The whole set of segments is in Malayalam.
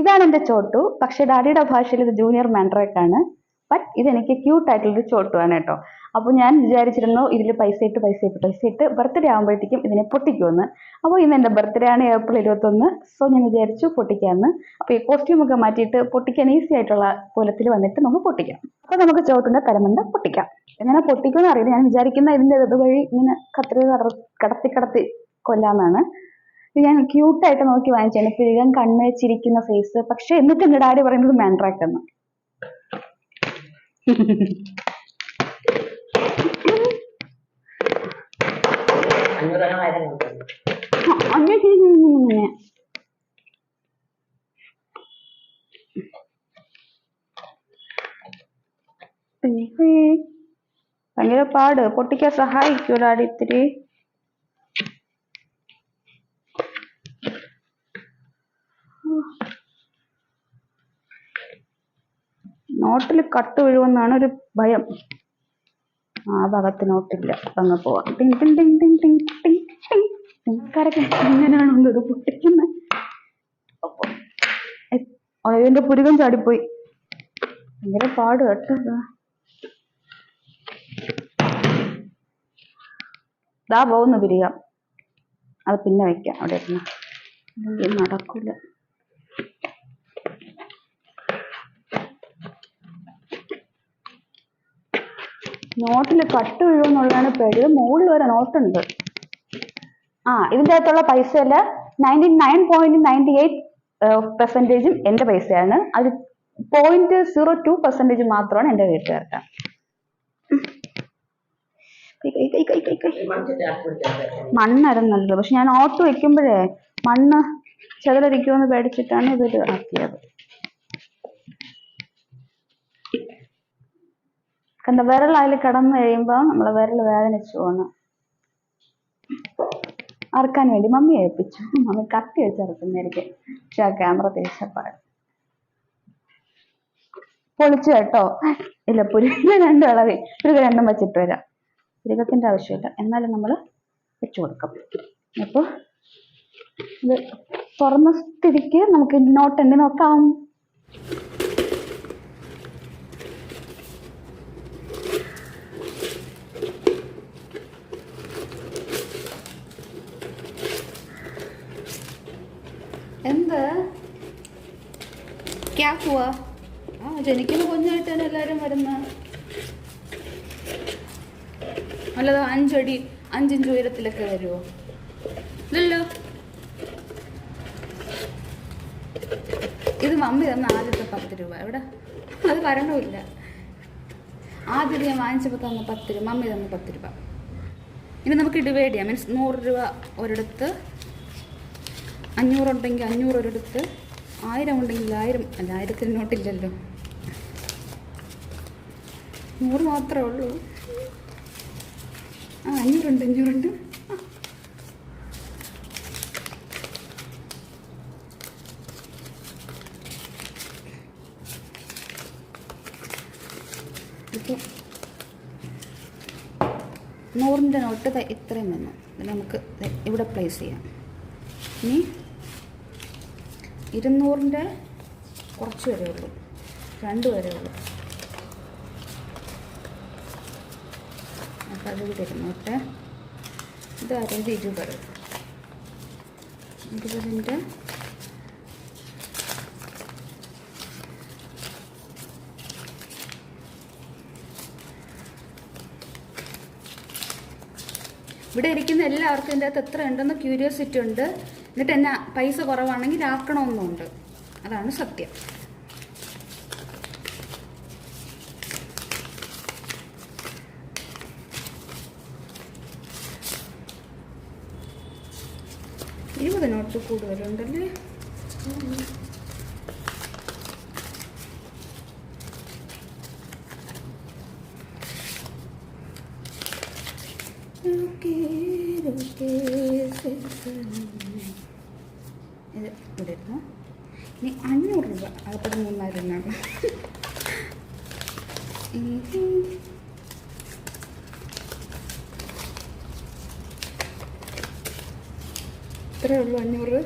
ഇതാണ് എന്റെ ചോട്ടു. പക്ഷെ ഡാഡിയുടെ ഭാഷയിൽ ഇത് ജൂനിയർ മാൻഡ്രേക്ക് ആണ്. ബട്ട് ഇതെനിക്ക് ക്യൂട്ട് ആയിട്ടുള്ളൊരു ആണ് കേട്ടോ. അപ്പോൾ ഞാൻ വിചാരിച്ചിരുന്നു ഇതിൽ പൈസ ഇട്ട് പൈസ ഇട്ട് പൈസ ഇട്ട് ബർത്ത്ഡേ ആകുമ്പോഴത്തേക്കും ഇതിനെ പൊട്ടിക്കുമെന്ന്. അപ്പോൾ ഇന്ന് എന്റെ ബർത്ത്ഡേ ആണ് ഏപ്രിൽ ഇരുപത്തൊന്ന്. സോ ഞാൻ വിചാരിച്ചു പൊട്ടിക്കാമെന്ന്. അപ്പോൾ ഈ കോസ്റ്റ്യൂം ഒക്കെ മാറ്റിയിട്ട് പൊട്ടിക്കാൻ ഈസി ആയിട്ടുള്ള കോലത്തിൽ വന്നിട്ട് നമുക്ക് പൊട്ടിക്കാം. അപ്പോൾ നമുക്ക് ചോട്ടിന്റെ തലമുണ്ട് പൊട്ടിക്കാം. എങ്ങനെ പൊട്ടിക്കുമെന്ന് അറിയില്ല. ഞാൻ വിചാരിക്കുന്ന ഇതിന്റെ ഇതുവഴി ഇങ്ങനെ കത്തിരി കടത്തി കടത്തി കൊല്ലാന്നാണ് ഇത് ഞാൻ ക്യൂട്ടായിട്ട് നോക്കി വാങ്ങിച്ചാണ് പിഴകൻ കണ്ണ് വെച്ചിരിക്കുന്ന ഫേസ് പക്ഷെ എന്നിട്ട് എന്റെ ഡാഡി പറയുന്നത് മാൻഡ്രാക്ക് എന്ന് അങ്ങനെ ഭയങ്കര പാട്. പൊട്ടിക്കാൻ സഹായിക്കൂ ഡാഡി ഇത്തിരി? നോട്ടിൽ കട്ട് വീഴുമെന്നാണ് ഒരു ഭയം. ആ ഭാഗത്ത് നോട്ടില്ല. അങ്ങ് പോവാം. ടിങ് ടിങ് ടിങ് ടിങ് ടിങ് ടിങ് പുരുകം ചാടിപ്പോയി. ഭയങ്കര പാട് കേട്ടോ ദാ പോകുന്നു പിരിക അത് പിന്നെ വെക്കാം. അവിടെ ഇരുന്ന്. നടക്കൂല. നോട്ടിൽ കട്ട് വീഴുമെന്നുള്ളതാണ് ഇത് മുകളിൽ വരെ നോട്ടുണ്ട്. ആ ഇതിന്റെ അകത്തുള്ള പൈസ അല്ല ninety nine point ninety eight പെർസെന്റേജും എന്റെ പൈസയാണ്. അത് പോയിന്റ് സീറോ ടു പെർസെന്റേജ് മാത്രമാണ് എന്റെ വീട്ടുകാർക്ക്. മണ്ണായിരുന്നല്ലോ പക്ഷെ ഞാൻ ഓട്ട് വെക്കുമ്പോഴേ മണ്ണ് ചെതലരിക്കുമെന്ന് പേടിച്ചിട്ടാണ് ഇതൊരു ആക്കിയത്. കണ്ട വിരൽ അതിൽ കിടന്നു കഴിയുമ്പോൾ നമ്മളെ വിരൽ വേദനിച്ചു പോണ്. അറക്കാൻ വേണ്ടി മമ്മി ഏൽപ്പിച്ചു. മമ്മി കത്തി വെച്ച് ഇറക്കുന്നതായിരിക്കും പക്ഷെ ആ ക്യാമറ തിരിച്ചപ്പാട് പൊളിച്ചു കേട്ടോ. ഇല്ല പുരുക രണ്ടും ഇളവി. പുരുക രണ്ടും വെച്ചിട്ട് വരാം. പുരുകത്തിന്റെ ആവശ്യമില്ല. എന്നാലും നമ്മൾ വെച്ചു കൊടുക്കാം. അപ്പോൾ ഇത് തുറന്ന സ്ഥിതിക്ക് നമുക്ക് നോട്ട് എണ്ണി നോക്കാം എന്ത് ക്യാ ഹുവാ ആ ജനിക്കുന്ന കുഞ്ഞായിട്ടാണ് എല്ലാവരും വരുന്നത് അല്ലത് അഞ്ചടി അഞ്ചിഞ്ച് ഉയരത്തിലൊക്കെ വരുമോ ഇല്ലല്ലോ. ഇത് മമ്മി തന്ന ആദ്യത്തെ പത്ത് രൂപ. എവിടെ? അത് വരണമില്ല ആദ്യം ഞാൻ വാങ്ങിച്ചപ്പോൾ തന്ന പത്ത് രൂപ മമ്മി തന്ന പത്ത് രൂപ. ഇനി നമുക്ക് ഡിവൈഡ് ചെയ്യാം മീൻസ് നൂറ് രൂപ ഒരിടത്ത് അഞ്ഞൂറുണ്ടെങ്കിൽ അഞ്ഞൂറ് ഒരിടത്ത് ആയിരം ഉണ്ടെങ്കിൽ ആയിരം അല്ല ആയിരത്തിന് നോട്ടില്ലല്ലോ. നൂറ് മാത്രമേ ഉള്ളൂ. ആ അഞ്ഞൂറുണ്ട് അഞ്ഞൂറുണ്ട്. ഇപ്പോൾ നൂറിന്റെ നോട്ട് ഇത്രയും വന്നു. നമുക്ക് ഇവിടെ പ്ലേസ് ചെയ്യാം. ഇനി ഇരുന്നൂറിന്റെ കുറച്ച് വരെ ഉള്ളൂ. രണ്ട് വരെ ഉള്ളൂ. അപ്പം ഇരുന്നൂറ്റെ ഇത് അതായത് ഇരുപത്. ഇരുപതിന്റെ ഇവിടെ ഇരിക്കുന്ന എല്ലാവർക്കും ഇതിന്റെ അകത്ത് എത്ര ഉണ്ടെന്ന് ക്യൂരിയോസിറ്റി ഉണ്ട്. എന്നിട്ട് എന്നാ പൈസ കുറവാണെങ്കിൽ ആക്കണമെന്നുണ്ട് അതാണ് സത്യം. ഇരുപത് നോട്ട് കൂടുതലുണ്ടല്ലേ Okay, okay. ഇത് ഇനി അഞ്ഞൂറ് രൂപ. അകത്തത് മൂന്നായിരുന്നാണ് ഇത്രയേ ഉള്ളൂ അഞ്ഞൂറ്.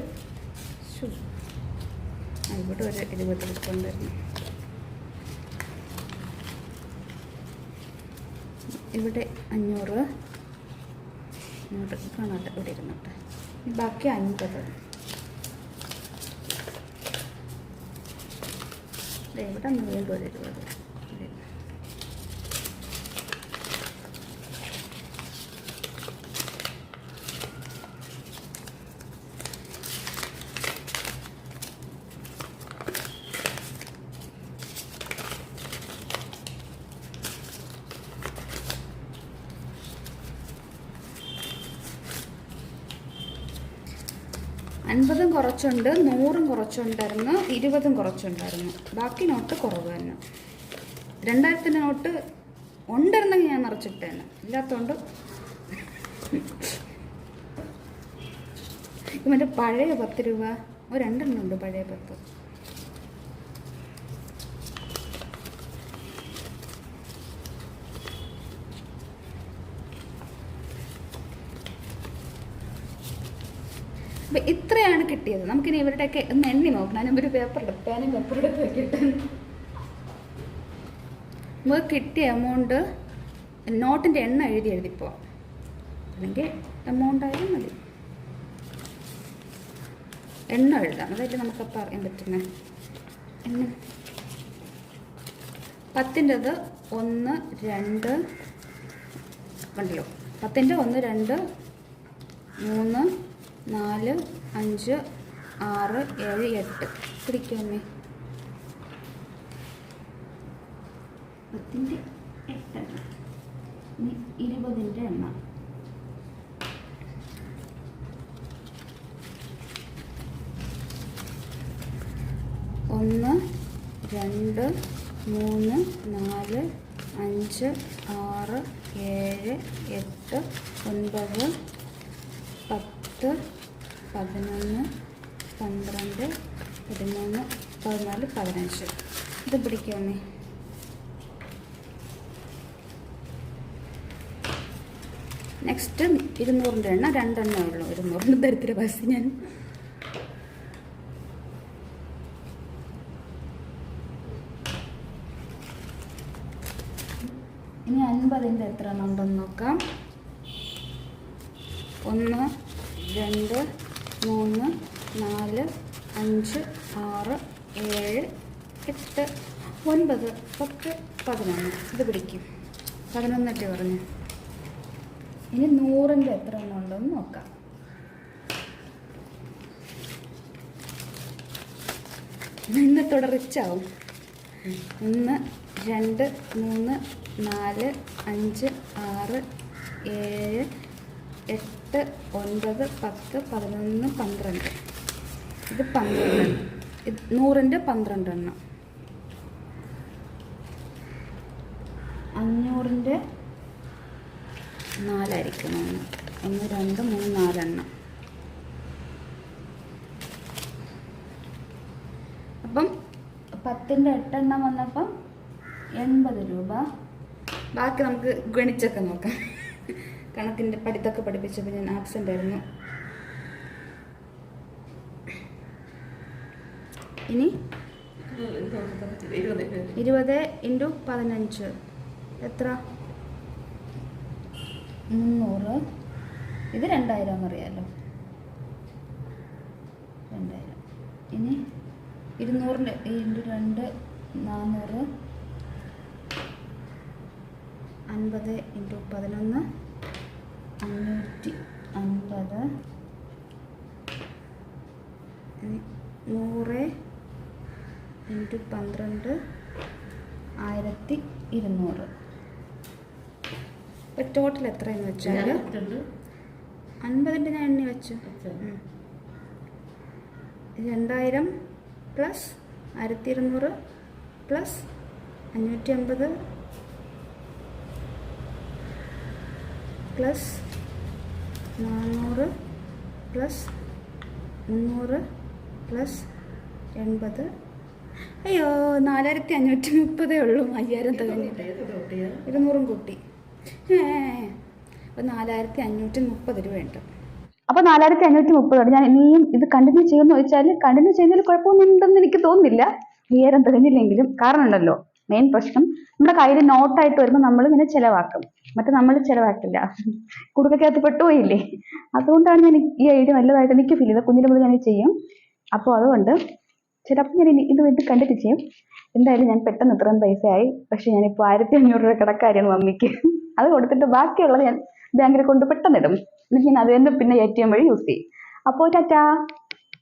ഇവിടെ ഒരു ഇരുപത് ഉണ്ടായിരുന്നു ഇവിടെ അഞ്ഞൂറ്. കാണാട്ടെ ഇവിടെ ഇരുന്നോട്ടെ. ബാക്കി അൻപത്. ദേ ഇവിടെ ഒന്ന് വീണ്ടും ഒരു ഇരുപത് ഇവിടെ. അൻപതും കുറച്ചുണ്ട് നൂറും കുറച്ചുണ്ടായിരുന്നു ഇരുപതും കുറച്ചുണ്ടായിരുന്നു. ബാക്കി നോട്ട് കുറവ് തന്നെ. രണ്ടായിരത്തിന്റെ നോട്ട് ഉണ്ടായിരുന്നെങ്കിൽ ഞാൻ നിറച്ചിട്ടേനെ ഇല്ലാത്തതുകൊണ്ട് മറ്റേ പഴയ പത്ത് രൂപ. ഒരു രണ്ടെണ്ണം ഉണ്ട് പഴയ പത്ത് അപ്പൊ ഇത്രയാണ് കിട്ടിയത്. നമുക്കിനി ഇവരുടെയൊക്കെ ഒന്ന് എണ്ണി നോക്കണം. ഒരു പേപ്പർ എടുത്ത് പേനും പേപ്പർ എടുത്ത് വെക്കിട്ട്. നമുക്ക് കിട്ടിയ എമൗണ്ട് നോട്ടിന്റെ എണ്ണ എഴുതി എഴുതിപ്പോ. അല്ലെങ്കിൽ എമൗണ്ട് ആയാലും മതി. എണ്ണ എഴുതാം. അതല്ലേ നമുക്കപ്പോൾ അറിയാൻ പറ്റുന്നത് എണ്ണ. പത്തിന്റെത് ഒന്ന് രണ്ട് ഉണ്ടല്ലോ പത്തിന്റെ ഒന്ന് രണ്ട് മൂന്ന് നാല് അഞ്ച് ആറ് ഏഴ് എട്ട്. പിടിക്കാമേ. പത്തിന്റെ എട്ടെണ്ണ. ഇനി ഇരുപതിന്റെ എണ്ണം. ഒന്ന് രണ്ട് മൂന്ന് നാല് അഞ്ച് ആറ് ഏഴ് എട്ട് ഒൻപത് പത്ത് പതിനൊന്ന് പന്ത്രണ്ട് പതിമൂന്ന് പതിനാല് പതിനഞ്ച്. ഇത് പിടിക്കാമേ നെക്സ്റ്റ് ഇരുന്നൂറിന്റെ എണ്ണ രണ്ടെണ്ണേ ഉള്ളൂ. ഇരുന്നൂറിന്റെ ദരിദ്ര ബസ് ഞാൻ. ഇനി അൻപതിന്റെ എത്ര ഉണ്ടെന്ന് നോക്കാം. ഒന്ന് രണ്ട് മൂന്ന് നാല് അഞ്ച് ആറ് ഏഴ് എട്ട് ഒൻപത് പത്ത് പതിനൊന്ന്. ഇത് പിടിക്കും. പതിനൊന്നല്ലേ പറഞ്ഞു? ഇനി നൂറിന്റെ എത്ര എണ്ണം നോക്കാം. ഇന്ന് തുടർച്ചാവും ഒന്ന് രണ്ട് മൂന്ന് നാല് അഞ്ച് ആറ് ഏഴ് എട്ട് ഒൻപത് പത്ത് പതിനൊന്ന് പന്ത്രണ്ട്. ഇത് പന്ത്രണ്ട് നൂറിന്റെ പന്ത്രണ്ട് എണ്ണം അഞ്ഞൂറിന്റെ നാലായിരിക്കണം. ഒന്ന് ഒന്ന് രണ്ട് മൂന്ന് നാലെണ്ണം. അപ്പം പത്തിന്റെ എട്ടെണ്ണം വന്നപ്പം എൺപത് രൂപ. ബാക്കി നമുക്ക് ഗണിച്ചൊക്കെ നോക്കാം. കണക്കിന്റെ പഠിത്തമൊക്കെ പഠിപ്പിച്ചപ്പോൾ ഞാൻ ആബ്സെന്റ് ആയിരുന്നു. ഇനി ഇരുപത് ഇന്റു പതിനഞ്ച്. എത്ര? മുന്നൂറ്. ഇത് രണ്ടായിരം അറിയാലോ രണ്ടായിരം. ഇനി ഇരുന്നൂറിന്റെ ഇന്റു രണ്ട് നാന്നൂറ്. അൻപത് ഇന്റു പതിനൊന്ന്. അഞ്ഞൂറ്റി അൻപത് ഇനി നൂറ് ഇന്റു പന്ത്രണ്ട് ആയിരത്തി ഇരുന്നൂറ്. ഇപ്പം ടോട്ടൽ എത്രയെന്ന് വെച്ചാൽ അൻപതിന്റെ ഞാൻ എണ്ണി വെച്ചു. രണ്ടായിരം പ്ലസ് ആയിരത്തി ഇരുന്നൂറ് പ്ലസ് അഞ്ഞൂറ്റി അമ്പത് പ്ലസ് നാനൂറ് പ്ലസ് മുന്നൂറ് പ്ലസ് എൺപത് അയ്യോ നാലായിരത്തി അഞ്ഞൂറ്റി മുപ്പതേ ഉള്ളൂ അയ്യായിരം തികഞ്ഞില്ല ഇരുന്നൂറും കൂട്ടി. ഏ അപ്പോൾ നാലായിരത്തി അഞ്ഞൂറ്റി മുപ്പത് രൂപ ഉണ്ട്. അപ്പൊ നാലായിരത്തി അഞ്ഞൂറ്റി മുപ്പതോടെ ഞാൻ ഇനിയും ഇത് കണ്ടിന്യൂ ചെയ്യുമെന്ന് ചോദിച്ചാൽ കണ്ടിന്യൂ ചെയ്യുന്നതിൽ കുഴപ്പമൊന്നുണ്ടെന്ന് എനിക്ക് തോന്നുന്നില്ല. അയ്യായിരം തികഞ്ഞില്ലെങ്കിലും കാരണമുണ്ടല്ലോ. മെയിൻ പ്രശ്നം. നമ്മുടെ കയ്യിൽ നോട്ടായിട്ട് വരുമ്പോൾ നമ്മൾ ഇങ്ങനെ ചിലവാക്കും. മറ്റേ നമ്മൾ ചിലവാക്കില്ല. കുടുക്കക്കകത്ത് പെട്ടുപോയില്ലേ? അതുകൊണ്ടാണ് ഞാൻ ഈ ഐഡിയ നല്ലതായിട്ട് എനിക്ക് ഫീൽ ചെയ്തത്. കുഞ്ഞിലെ മുതൽ ഞാൻ ചെയ്യും. അപ്പോൾ അതുകൊണ്ട് ചിലപ്പോൾ ഞാൻ ഇനി ഇത് ഇത് കണ്ടിട്ട് ചെയ്യും. എന്തായാലും ഞാൻ പെട്ടെന്ന് ഇത്രയും പൈസയായി. പക്ഷെ ഞാനിപ്പോൾ ആയിരത്തി അഞ്ഞൂറ് രൂപ കിടക്കാരിയാണ് മമ്മിക്ക്. അത് കൊടുത്തിട്ട് ബാക്കിയുള്ളത് ഞാൻ ബാങ്കിൽ കൊണ്ട് പെട്ടെന്ന് ഇടും. എന്നിട്ട് ഞാൻ അത് തന്നെ പിന്നെ എ ടി എം വഴി യൂസ് ചെയ്യും. അപ്പോൾ ടാറ്റാ.